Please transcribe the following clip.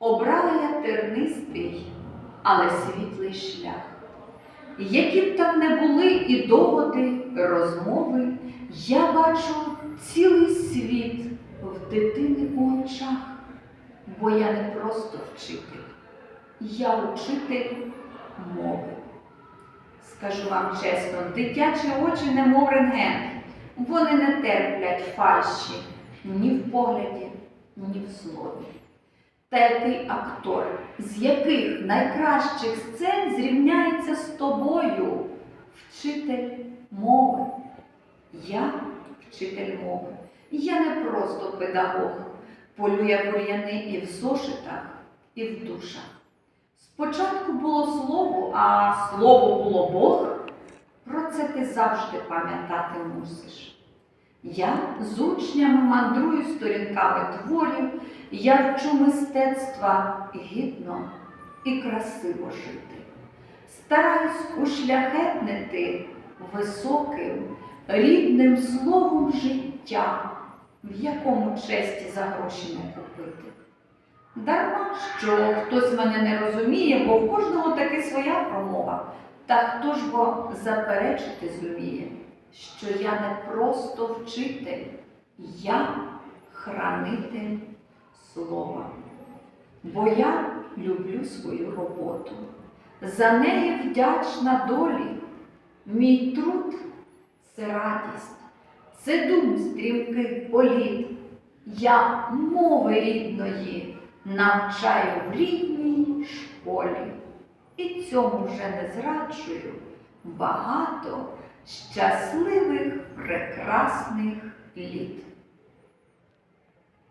Обрала я тернистий, але світлий шлях. Які б там не були і доводи, розмови, я бачу цілий світ в дитини у очах, бо я не просто вчитель, я учитель мови. Скажу вам чесно, дитячі очі немов рентген, вони не терплять фальші ні в погляді, ні в слові. Та актор, з яких найкращих сцен зрівняється з тобою, вчитель мови. Я вчитель мови. Я не просто педагог, полює бур'яни і в зошитах, і в душах. Спочатку було слово, а слово було Бог. Про це ти завжди пам'ятати мусиш. Я з учнями мандрую сторінками творів, я вчу мистецтва гідно і красиво жити. Стараюсь ушляхетнити високим, рідним словом життя, в якому честі за гроші не купити. Дарма, що хтось мене не розуміє, бо в кожного таки своя промова. Та хто ж бо заперечити зуміє, що я не просто вчитель, я хранитель слова. Бо я люблю свою роботу, за неї вдячна долі. Мій труд це радість, це дум стрімких політ. Я мови рідної навчаю в рідній школі. І цьому вже не зраджую багато щасливих, прекрасних літ.